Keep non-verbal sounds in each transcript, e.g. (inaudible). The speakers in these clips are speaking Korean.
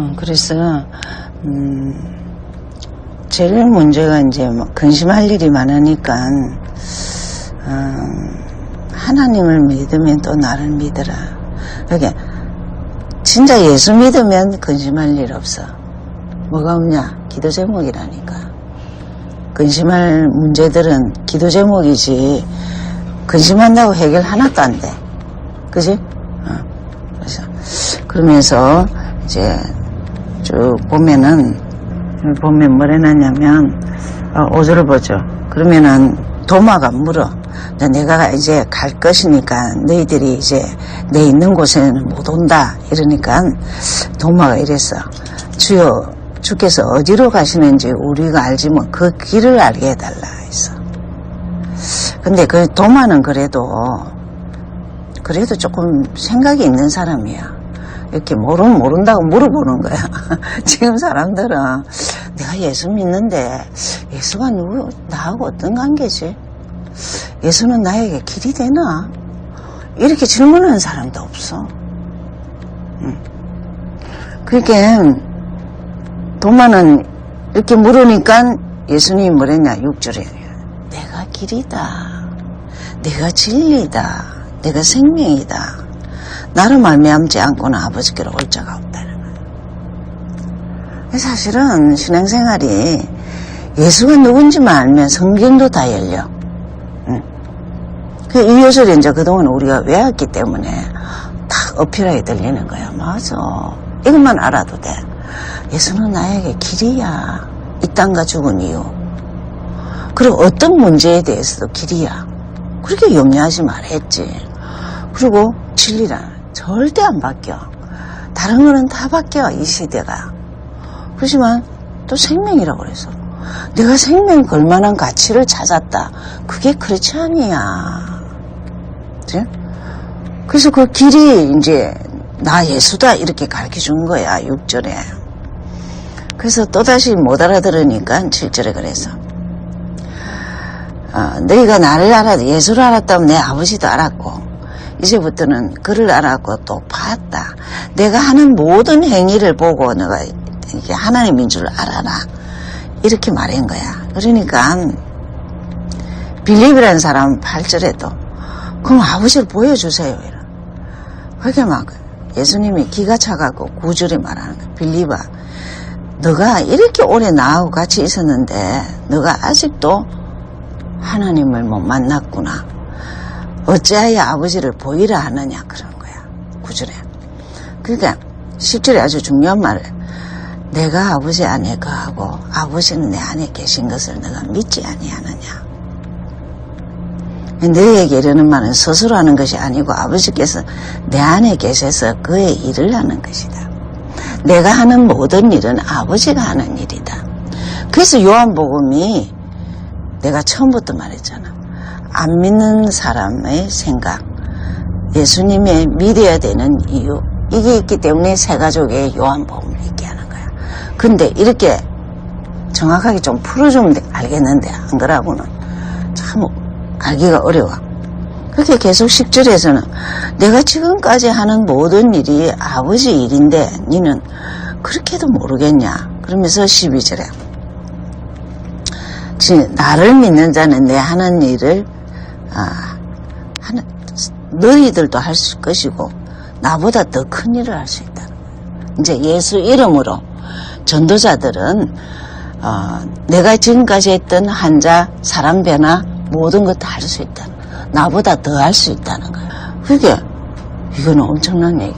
어, 그래서 음, 제일 문제가 이제 뭐 근심할 일이 많으니까 음, 하나님을 믿으면 또 나를 믿어라. 그게 진짜 예수 믿으면 근심할 일 없어. 뭐가 없냐? 기도 제목이라니까. 근심할 문제들은 기도 제목이지 근심한다고 해결 하나도 안 돼. 그지? 어, 그래서 그러면서 이제 쭉 보면은 보면 뭐래 놨냐면 어, 5절을 보죠. 그러면은 도마가 물어. 내가 이제 갈 것이니까 너희들이 이제 내 있는 곳에는 못 온다 이러니까 도마가 이랬어. 주여 주께서 어디로 가시는지 우리가 알지만 그 길을 알게 해달라 했어. 근데 그 도마는 그래도 그래도 조금 생각이 있는 사람이야. 이렇게 모르면 모른다고 물어보는 거야. (laughs) 지금 사람들은 내가 예수 믿는데 예수가 누구, 나하고 어떤 관계지? 예수는 나에게 길이 되나? 이렇게 질문하는 사람도 없어. 응. 그러니까 도마는 이렇게 물으니까 예수님이 뭐랬냐? 6절에 내가 길이다. 내가 진리다. 내가 생명이다. 나를 말미암지 않고는 아버지께로 올 자가 없다는 거예요. 사실은 신앙생활이 예수가 누군지만 알면 성경도 다 열려. 응. 그이 요소를 이제 그동안 우리가 외웠기 때문에 딱 어필하게 들리는 거야. 맞아. 이것만 알아도 돼. 예수는 나에게 길이야. 이 땅과 죽은 이유. 그리고 어떤 문제에 대해서도 길이야. 그렇게 염려하지 말했지. 그리고 진리란 절대 안 바뀌어. 다른 거는 다 바뀌어, 이 시대가. 그렇지만 또 생명이라고 그래서. 내가 생명 걸만한 가치를 찾았다. 그게. 그치? 그래서 그 길이 이제 나 예수다 이렇게 가르쳐 준 거야, 6절에. 그래서 또다시 못 알아들으니까 7절에 그래서. 어, 너희가 나를 알아도 예수를 알았다면 내 아버지도 알았고 이제부터는 그를 알았고 또 봤다. 내가 하는 모든 행위를 보고 너가 이게 하나님인 줄 알아라. 이렇게 말한 거야. 그러니까 빌립이라는 사람은 8절에도 그럼 아버지를 보여주세요. 이런. 그게 막 예수님이 기가 차가고 구절에 말하는 거야. 빌립아 너가 이렇게 오래 나하고 같이 있었는데 너가 아직도 하나님을 못 만났구나. 어찌하여 아버지를 보이라 하느냐 그런 거야. 구절에. 그러니까 10절에 아주 중요한 말을 내가 아버지 안에 거하고 아버지는 내 안에 계신 것을 내가 믿지 아니하느냐. 너에게 이르는 말은 스스로 하는 것이 아니고 아버지께서 내 안에 계셔서 그의 일을 하는 것이다. 내가 하는 모든 일은 아버지가 하는 일이다. 그래서 요한복음이 내가 처음부터 말했잖아. 안 믿는 사람의 생각, 예수님의 믿어야 되는 이유, 이게 있기 때문에 세 가족의 요한복음을 읽게 하는 거야. 근데 이렇게 정확하게 좀 풀어주면 알겠는데, 안 그러고는 참 알기가 어려워. 그렇게 계속 10절에서는 내가 지금까지 하는 모든 일이 아버지 일인데 니는 그렇게도 모르겠냐. 그러면서 12절에 나를 믿는 자는 내 하는 일을 아, 하는, 너희들도 할 것이고 나보다 더 큰 일을 할 수 있다. 이제 예수 이름으로 전도자들은 어, 내가 지금까지 했던 한자, 사람 변화 모든 것다할수 있다. 나보다 더 할 수 있다는 거야. 그게 이거는 엄청난 얘기.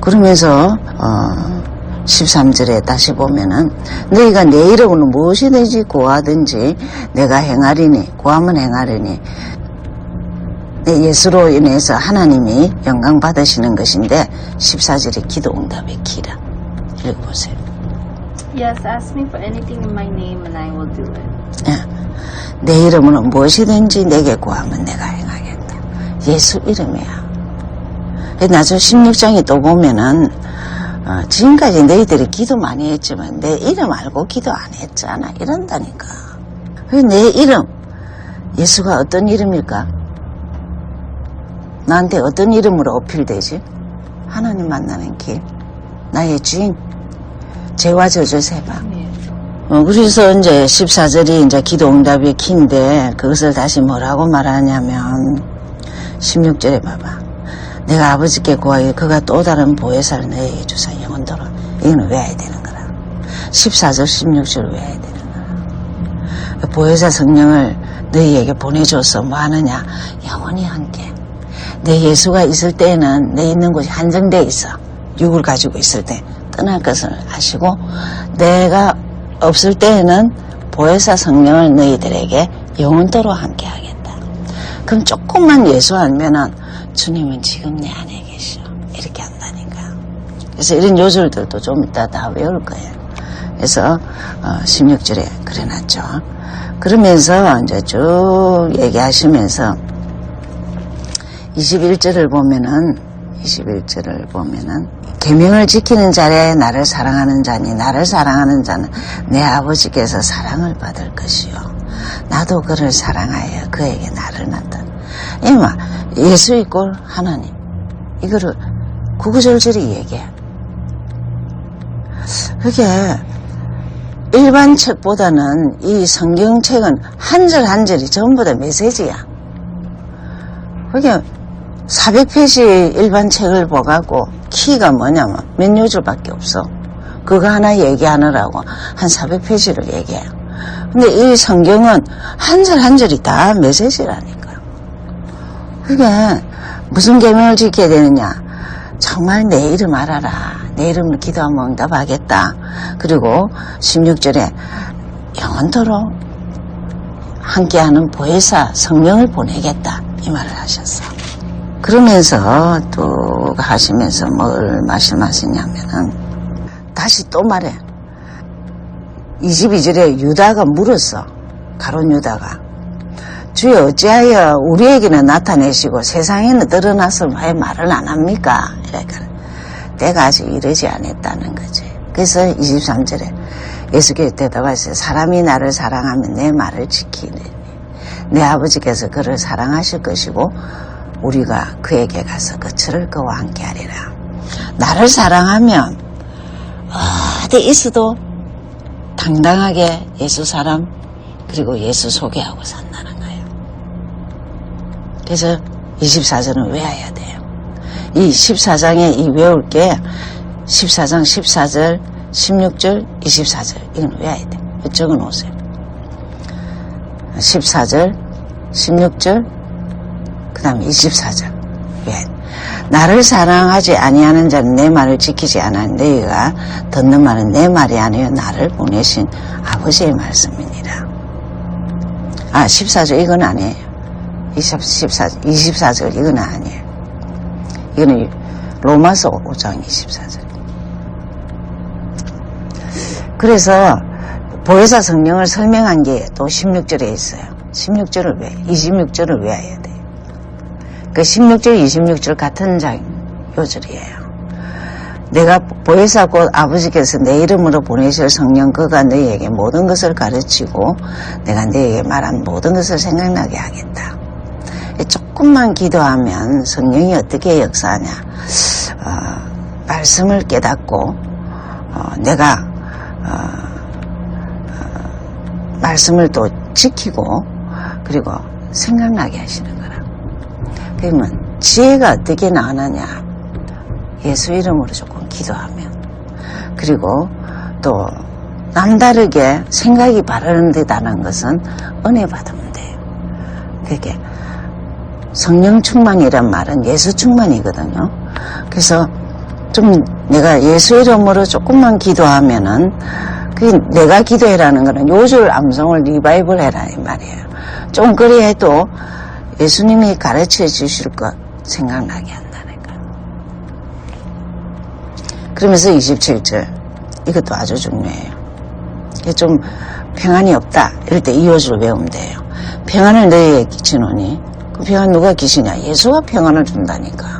그러면서 어, 13절에 다시 보면은 너희가 내 이름으로 무엇이든지 구하든지 내가 행하리니 구하면 행하리니 내 예수로 인해서 하나님이 영광 받으시는 것인데 14절에 기도 응답의 기라 읽어보세요. Yes, ask me for anything in my name and I will do it. 예. 내 이름으로 무엇이든지 내게 구하면 내가 행하겠다. 예수 이름이야. 나중 16장에 또 보면은 어, 지금까지 너희들이 기도 많이 했지만 내 이름 알고 기도 안 했잖아. 이런다니까. 내 이름, 예수가 어떤 이름일까? 나한테 어떤 이름으로 어필되지? 하나님 만나는 길, 나의 주인, 죄와 저주. Yes. 어, 그래서 이제 14절이 이제 기도 응답의 키인데 그것을 다시 뭐라고 말하냐면 16절에 봐봐. 내가 아버지께 구하여 그가 또 다른 보혜사를 너에게 주사 영원토록 이거는 외워야 되는 거라. 14절 16절 외워야 되는 거라. 보혜사 성령을 너희에게 보내줘서 뭐 하느냐 영원히 함께 내 예수가 있을 때에는 내 있는 곳이 한정돼 있어 육을 가지고 있을 때 떠날 것을 아시고 내가 없을 때에는 보혜사 성령을 너희들에게 영원토록 함께 하겠다. 그럼 조금만 예수 알면은 주님은 지금 내 안에 계셔. 이렇게 한다니까. 그래서 이런 요절들도 좀 이따 다 외울 거예요. 그래서 어, 16절에 그래놨죠. 그러면서 이제 쭉 얘기하시면서 21절을 보면은 21절을 보면은 계명을 지키는 자에 나를 사랑하는 자니 나를 사랑하는 자는 내 아버지께서 사랑을 받을 것이요. 나도 그를 사랑하여 그에게 나를 낳다. 이마 예수 이꼴 하나님. 이거를 구구절절히 얘기해. 그게 일반 책보다는 이 성경책은 한 절 한 절이 전부 다 메시지야. 그게 400페이지 일반 책을 보갖고 키가 뭐냐면 몇 요절밖에 없어. 그거 하나 얘기하느라고 한 400페이지를 얘기해요. 근데 이 성경은 한 절 한 절이 다 메시지라니까. 그게 무슨 계명을 지켜야 되느냐? 정말 내 이름 알아라. 내 이름을 기도하면 응답하겠다. 그리고 16절에 영원토록 함께하는 보혜사 성령을 보내겠다. 이 말을 하셨어. 그러면서 또 하시면서 뭘 말씀하시냐면은 다시 또 말해. 22절에 유다가 물었어. 가론 유다가. 주여 어찌하여 우리에게는 나타내시고 세상에는 드러나서 왜 말을 안 합니까? 이러니까 내가 아직 이러지 않았다는 거지. 그래서 23절에 예수께서 대답하셨어요. 사람이 나를 사랑하면 내 말을 지키니 내 아버지께서 그를 사랑하실 것이고 우리가 그에게 가서 그 철을 그와 함께 하리라. 나를 사랑하면 어디 있어도 당당하게 예수 사람 그리고 예수 소개하고 산다는 거예요. 그래서 24절은 외워야 돼요. 이 14장에 이 외울 게 14장 14절, 16절, 24절 이건 외워야 돼. 적어 놓으세요. 14절, 16절, 그 다음에 24절. 왜? 나를 사랑하지 아니하는 자는 내 말을 지키지 않아 너희가 듣는 말은 내 말이 아니요 나를 보내신 아버지의 말씀이니라. 아, 14절 이건 아니에요. 24, 24절 이건 아니에요. 이거는 로마서 5장 24절. 그래서 보혜사 성령을 설명한 게 또 16절에 있어요. 16절을 왜, 26절을 외워야 돼요. 그 16절, 26절 같은 장, 요절이에요. 내가 보혜사 곧 아버지께서 내 이름으로 보내실 성령 그가 너희에게 모든 것을 가르치고 내가 너희에게 말한 모든 것을 생각나게 하겠다. 조금만 기도하면 성령이 어떻게 역사하냐. 어, 말씀을 깨닫고 어, 내가 어, 말씀을 또 지키고 그리고 생각나게 하시는 그러면 지혜가 어떻게 나느냐? 예수 이름으로 조금 기도하면 그리고 또 남다르게 생각이 바르는 듯하는 것은 은혜 받으면 돼요. 그게 성령 충만이란 말은 예수 충만이거든요. 그래서 좀 내가 예수 이름으로 조금만 기도하면은 그 내가 기도해라는 거는 요절 암송을 리바이벌 해라 이 말이에요. 좀 그리 해도 예수님이 가르쳐 주실 것 생각나게 한다니까. 그러면서 27절 이것도 아주 중요해요. 이게 좀 평안이 없다 이럴 때이 요절을 외우면 돼요. 평안을 너희에게 끼치노니 그 평안 누가 끼치냐? 예수가 평안을 준다니까.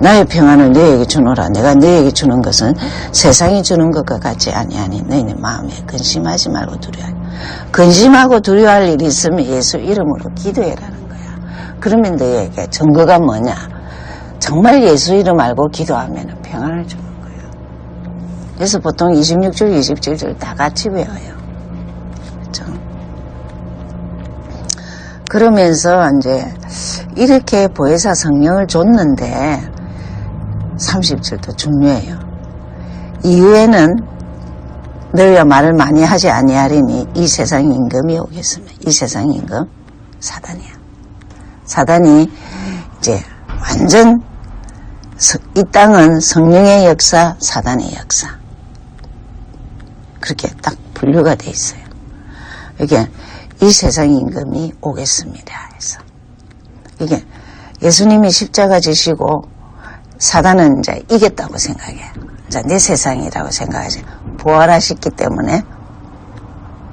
나의 평안을 너에게 주노라. 내가 너에게 주는 것은 세상이 주는 것과 같지 아니하니 너희는 마음에 근심하지 말고 두려워하라. 근심하고 두려워할 일이 있으면 예수 이름으로 기도해라는 거야. 그러면 너에게 증거가 뭐냐? 정말 예수 이름 알고 기도하면 평안을 주는 거야. 그래서 보통 26줄, 27줄 다 같이 외워요. 그렇죠? 그러면서 이제 이렇게 보혜사 성령을 줬는데 30줄도 중요해요. 이후에는 너희가 말을 많이 하지 아니하리니 이 세상 임금이 오겠습니다. 이 세상 임금 사단이야. 사단이 이제 완전 서- 이 땅은 성령의 역사, 사단의 역사. 그렇게 딱 분류가 돼 있어요. 이게 이 세상 임금이 오겠습니다. 해서 이게 예수님이 십자가 지시고 사단은 이제 이겼다고 생각해. 자, 내 세상이라고 생각하지. 부활하셨기 때문에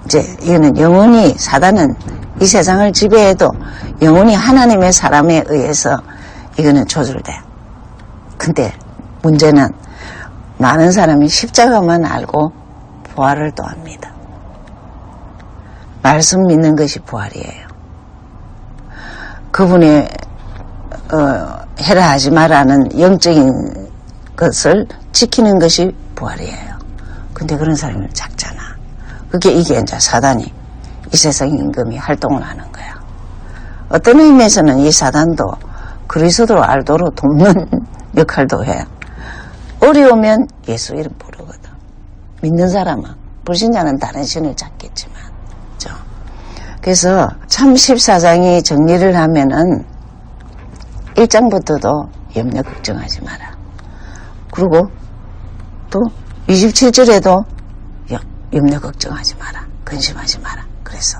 이제 이거는 영원히 사단은 이 세상을 지배해도 영원히 하나님의 사람에 의해서 이거는 조절돼. 근데 문제는 많은 사람이 십자가만 알고 부활을 또 합니다. 말씀 믿는 것이 부활이에요. 그분의 어, 해라 하지 마라는 영적인 것을 지키는 것이 부활이에요. 근데 그런 사람은 작잖아. 그게 이게 이제 사단이 이 세상 임금이 활동을 하는 거야. 어떤 의미에서는 이 사단도 그리스도로 알도록 돕는 (laughs) 역할도 해. 어려우면 예수 이름 부르거든. 믿는 사람은 불신자는 다른 신을 찾겠지만. 그죠? 그래서 참 14장이 정리를 하면은 1장부터도 염려 걱정하지 마라. 그리고 또 27절에도 염려 걱정하지 마라. 근심하지 마라. 그래서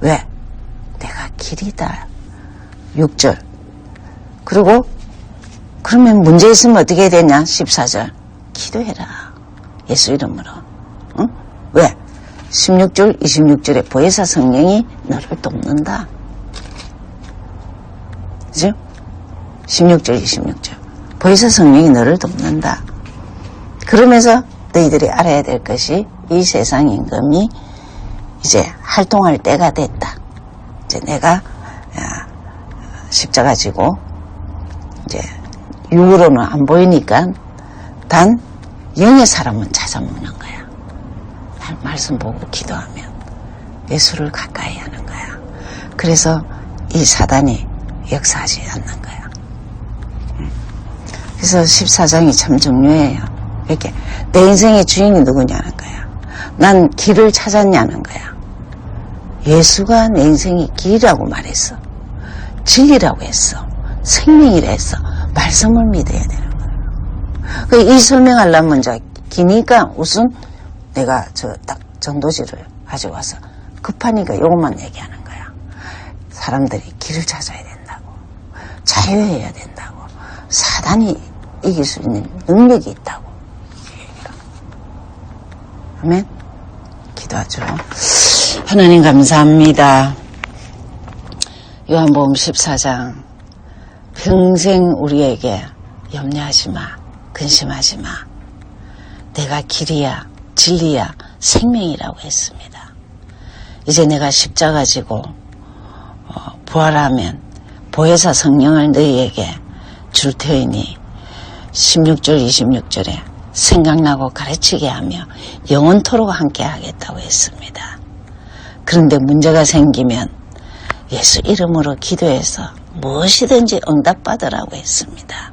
왜? 내가 길이다. 6절. 그리고 그러면 문제 있으면 어떻게 해야 되냐? 14절. 기도해라. 예수 이름으로. 응? 왜? 16절, 26절에 보혜사 성령이 너를 돕는다. 그죠? 16절, 26절. 보혜사 성령이 너를 돕는다. 그러면서 너희들이 알아야 될 것이 이 세상 임금이 이제 활동할 때가 됐다. 이제 내가 야, 십자가 지고 이제 육으로는 안 보이니까 단 영의 사람은 찾아먹는 거야. 말- 말씀 보고 기도하면 예수를 가까이 하는 거야. 그래서 이 사단이 역사하지 않는 거야. 음. 그래서 14장이 참 중요해요. 이렇게 내 인생의 주인이 누구냐는 거야. 난 길을 찾았냐는 거야. 예수가 내 인생의 길이라고 말했어. 진리라고 했어. 생명이라 했어. 말씀을 믿어야 되는 거야. 그이 설명하려면 이제 기니까 우선 내가 저딱 전도지를 가지고 와서 급하니까 요것만 얘기하는 거야. 사람들이 길을 찾아야 된다고. 자유해야 된다고. 사단이 이길 수 있는 능력이 있다고. 아멘. 기도하죠. 하나님 감사합니다. 요한복음 14장 평생 우리에게 염려하지 마, 근심하지 마. 내가 길이야, 진리야, 생명이라고 했습니다. 이제 내가 십자가 지고 어, 부활하면 보혜사 성령을 너희에게 줄 테니 16절 26절에 생각나고 가르치게 하며 영원토록 함께 하겠다고 했습니다. 그런데 문제가 생기면 예수 이름으로 기도해서 무엇이든지 응답받으라고 했습니다.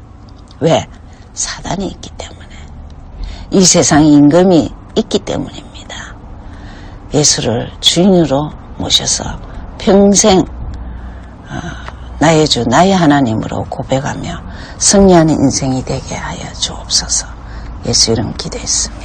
왜? 사단이 있기 때문에. 이 세상 임금이 있기 때문입니다. 예수를 주인으로 모셔서 평생 어, 나의 주 나의 하나님으로 고백하며 승리하는 인생이 되게 하여 주옵소서 예수 이름 기도했습니다.